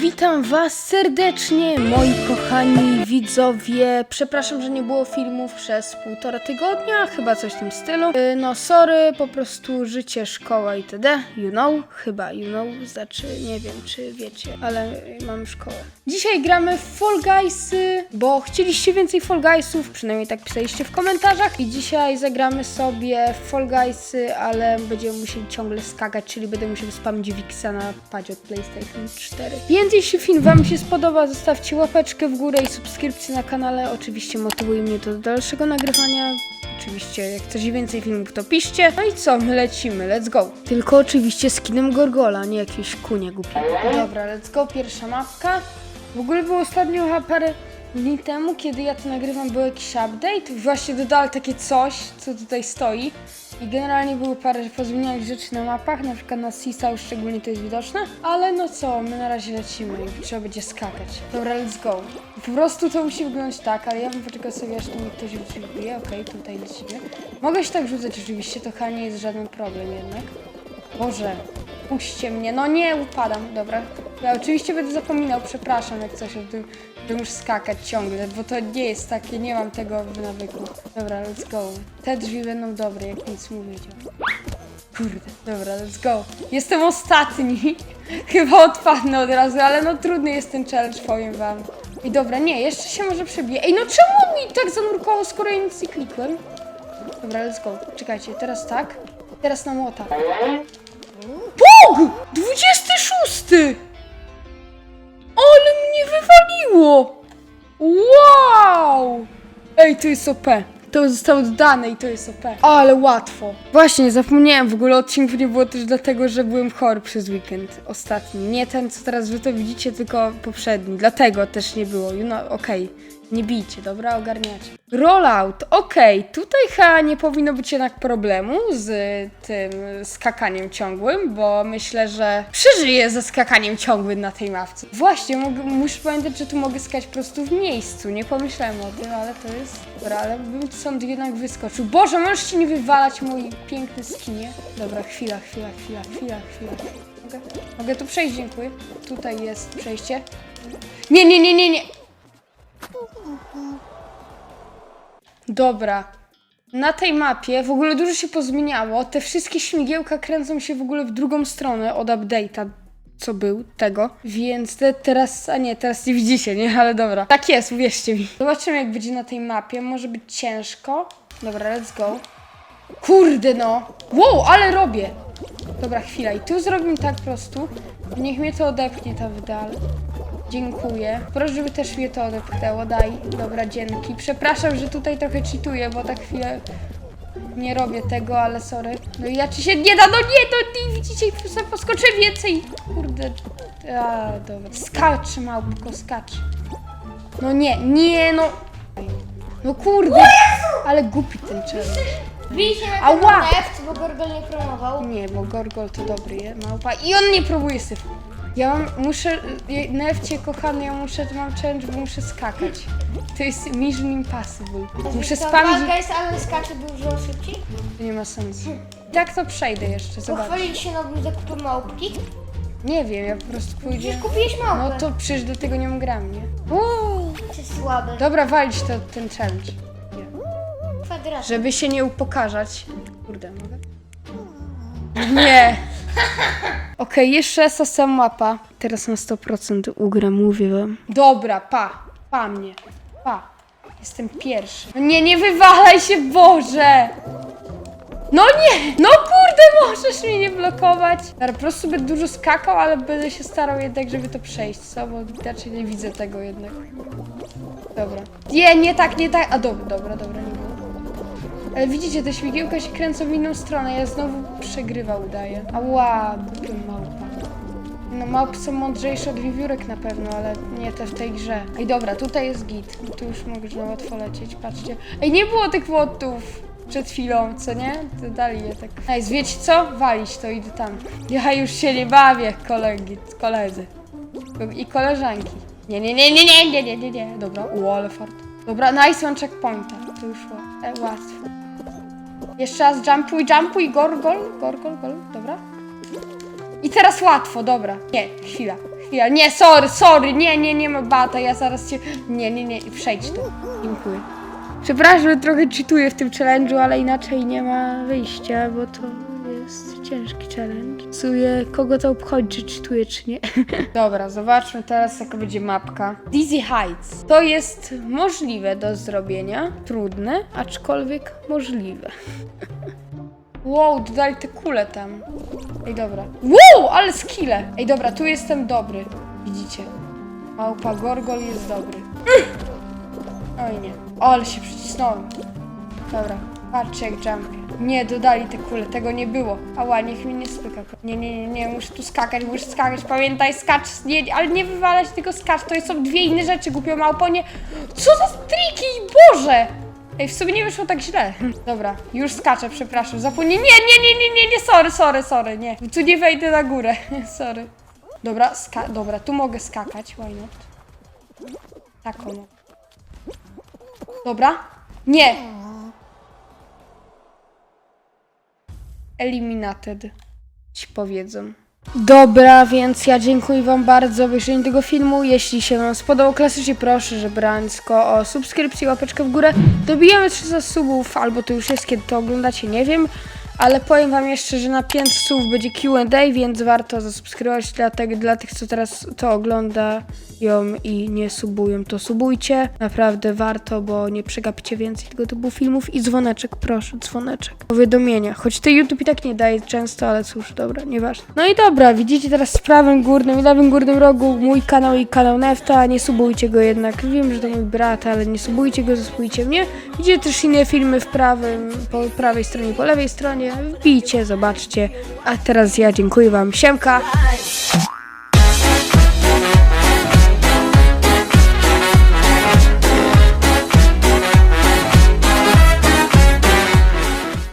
Witam Was serdecznie, moi kochani widzowie. Przepraszam, że nie było filmów przez półtora tygodnia, chyba coś w tym stylu. Yy, No, sorry, po prostu życie, szkoła itd. You know, chyba you know, znaczy nie wiem, czy wiecie, ale mam szkołę. Dzisiaj gramy w Fall Guysy, bo chcieliście więcej Fall Guysów, przynajmniej tak pisaliście w komentarzach. I dzisiaj zagramy sobie w Fall Guysy, ale będziemy musieli ciągle skakać, czyli będę musiał spamić Wixa na padzie od PlayStation 4. Więc jeśli film Wam się spodoba, zostawcie łapeczkę w górę i subskrypcję na kanale. Oczywiście motywuje mnie to do dalszego nagrywania. Oczywiście, jak chcecie więcej filmów, to piszcie. No i co, my lecimy, let's go. Tylko oczywiście skinem Gorgola, nie jakieś kunie głupie. Dobra, let's go, pierwsza mapka. W ogóle było ostatnio chyba parę dni temu, kiedy ja to nagrywam, był jakiś update. Właśnie dodali takie coś, co tutaj stoi. I generalnie były parę pozmienianych rzeczy na mapach, na przykład na już szczególnie to jest widoczne. Ale no co, my na razie lecimy i trzeba będzie skakać. Dobra, let's go. Po prostu to musi wyglądać tak, ale ja bym poczekał sobie, aż tu mi ktoś wybije. Okej, tutaj lecimy. Mogę się tak rzucać oczywiście, to chyba nie jest żaden problem jednak. Boże, puśćcie mnie. No nie, upadam. Dobra. Ja oczywiście będę zapominał, przepraszam, jak coś o tym, że muszę skakać ciągle, bo to nie jest takie, nie mam tego w nawyku. Dobra, let's go. Te drzwi będą dobre, jak nic wiedział. Kurde, dobra, let's go. Jestem ostatni. Chyba odpadnę od razu, ale no trudny jest ten challenge, powiem wam. I dobra, nie, jeszcze się może przebije. Ej, no czemu on mi tak zanurkowało, skoro ja nic nie klikłem? Dobra, let's go. Czekajcie, teraz tak. Teraz na młota. Bóg! 26! Wywaliło! Wow! Ej, to jest OP. To zostało dodane i to jest OP. Ale łatwo. Właśnie, zapomniałem, w ogóle odcinku nie było też dlatego, że byłem chory przez weekend ostatni. Nie ten, co teraz wy to widzicie, tylko poprzedni. Dlatego też nie było. Know, okej. Nie bijcie, dobra? Ogarniacie. Rollout, okej. Tutaj chyba nie powinno być jednak problemu z tym skakaniem ciągłym, bo myślę, że przeżyję ze skakaniem ciągłym na tej mapce. Właśnie, mogę, muszę pamiętać, że tu mogę skakać po prostu w miejscu. Nie pomyślałem o tym, ale to jest... Dobra, ale bym stąd jednak wyskoczył. Boże, możesz się nie wywalać, mój piękny skinie. Dobra, chwila, chwila, chwila, chwila, chwila. Mogę, mogę tu przejść, dziękuję. Tutaj jest przejście. Nie, nie, nie, nie, nie. Dobra. Na tej mapie w ogóle dużo się pozmieniało. Te wszystkie śmigiełka kręcą się w ogóle w drugą stronę od update'a, co był tego. Więc te, teraz, a nie, teraz nie widzicie, nie? Ale dobra. Tak jest, uwierzcie mi. Zobaczymy, jak będzie na tej mapie. Może być ciężko. Dobra, let's go. Kurde no. Wow, ale robię. Dobra, chwila. I tu zrobimy tak po prostu. Niech mnie to odepchnie ta wydal. Dziękuję. Proszę, żeby też mnie to odepchnęło. Daj. Dobra, dzięki. Przepraszam, że tutaj trochę cheatuję, bo tak chwilę nie robię tego, ale sorry. No i ja czy się nie da, no nie, to nie widzicie, sobie poskoczę więcej. Kurde. A, dobra. Skacz, małpko, skacz. No nie, nie, no. No kurde. Ale głupi ten challenge. Bij się na Ała! bo Gorgon nie promował. Nie, bo Gorgol to dobry je, małpa. I on nie próbuje syfu. Ja mam, muszę, Nefcie kochany, ja muszę, mam challenge, bo muszę skakać. To jest Mission Impossible. Muszę To spamić, walka jest, ale skacze dużo szybciej. nie ma sensu. Tak to przejdę jeszcze, zobacz. Pochwalili się nowym zakupem małpki. Nie wiem, ja po prostu pójdę. Przecież kupiłeś No małpę. to przecież do tego nie mam gram, nie? Uuu. Ty słaby. Dobra, walić to, ten challenge. Kwadrat. Żeby się nie upokarzać. Kurde, mogę? Nie. Okej, jeszcze raz ta sama mapa. Teraz na 100% ugram, mówię wam. Dobra, pa. Pa mnie. Pa. Jestem pierwszy. No nie, nie wywalaj się, Boże! No nie! No kurde, możesz mnie nie blokować. Dobra, po prostu będę dużo skakał, ale będę się starał jednak, żeby to przejść, co? Bo raczej nie widzę tego jednak. Dobra. Nie, nie tak, nie tak. A dobra, dobra, dobra, nie było. Ale widzicie, te śmigiełka się kręcą w inną stronę, ja znowu przegrywa udaję. Ała, głupia małpa. No małpy są mądrzejsze od wiewiórek na pewno, ale nie te w tej grze. Ej dobra, tutaj jest git. Tu już można łatwo lecieć, patrzcie. Ej, nie było tych włotów przed chwilą, co nie? To dali je tak. Ej, wiecie co? Walić to, idę tam. Ja już się nie bawię, kolegi, koledzy. I koleżanki. Nie, nie, nie, nie, nie, nie, nie, nie, nie. Dobra, u, ale fart. Dobra, nice one checkpointa. To już ła- e, łatwo. Jeszcze raz jumpuj, jumpuj, gorgol, gorgol, gol, dobra. I teraz łatwo, dobra. Nie, chwila, chwila. Nie, sorry, sorry, nie, nie, nie ma bata, ja zaraz cię... Nie, nie, nie, przejdź to. Dziękuję. Przepraszam, że trochę cheatuję w tym challenge'u, ale inaczej nie ma wyjścia, bo to jest ciężki challenge. Sumie kogo to obchodzi, czy cheatuję, czy nie. Dobra, zobaczmy teraz, jaka będzie mapka. Dizzy Heights. To jest możliwe do zrobienia. Trudne, aczkolwiek możliwe. Wow, dodali te kule tam. Ej, dobra. Wow, ale skille! Ej, dobra, tu jestem dobry. Widzicie? Małpa Gorgol jest dobry. Oj nie. O, ale się przycisnąłem. Dobra, patrzcie jak jumpie. Nie, dodali te kule, tego nie było. Ała, niech mi nie spyka. Nie, nie, nie, nie, muszę tu skakać, muszę skakać. Pamiętaj, skacz, nie, ale nie wywalać tego skacz, to są dwie inne rzeczy, głupio małpo, nie. Co za triki, Boże! Ej, w sumie nie wyszło tak źle. Dobra, już skaczę, przepraszam. Zapomnij. Nie, nie, nie, nie, nie, nie, sorry, sorry, sorry, nie. Tu nie wejdę na górę, sorry. Dobra, ska dobra, tu mogę skakać, why not? Tak, ono. Dobra. Nie. Eliminated. Ci powiedzą. Dobra, więc ja dziękuję Wam bardzo za obejrzenie tego filmu. Jeśli się Wam spodobał, klasycznie proszę, żebrańsko o subskrypcję, łapeczkę w górę. Dobijamy 300 subów, albo to już jest, kiedy to oglądacie, nie wiem. Ale powiem Wam jeszcze, że na 5 subów będzie Q&A, więc warto zasubskrybować dla, te, dla tych, co teraz to oglądają i nie subują, to subujcie. Naprawdę warto, bo nie przegapicie więcej tego typu filmów. I dzwoneczek, proszę, dzwoneczek. Powiadomienia, choć to YouTube i tak nie daje często, ale cóż, dobra, nieważne. No i dobra, widzicie teraz w prawym górnym i lewym górnym rogu mój kanał i kanał Nefta. Nie subujcie go jednak. Wiem, że to mój brat, ale nie subujcie go, zasubujcie mnie. Widzicie też inne filmy w prawym, po prawej stronie, po lewej stronie. Wbijcie, zobaczcie. A teraz ja dziękuję Wam. Siemka!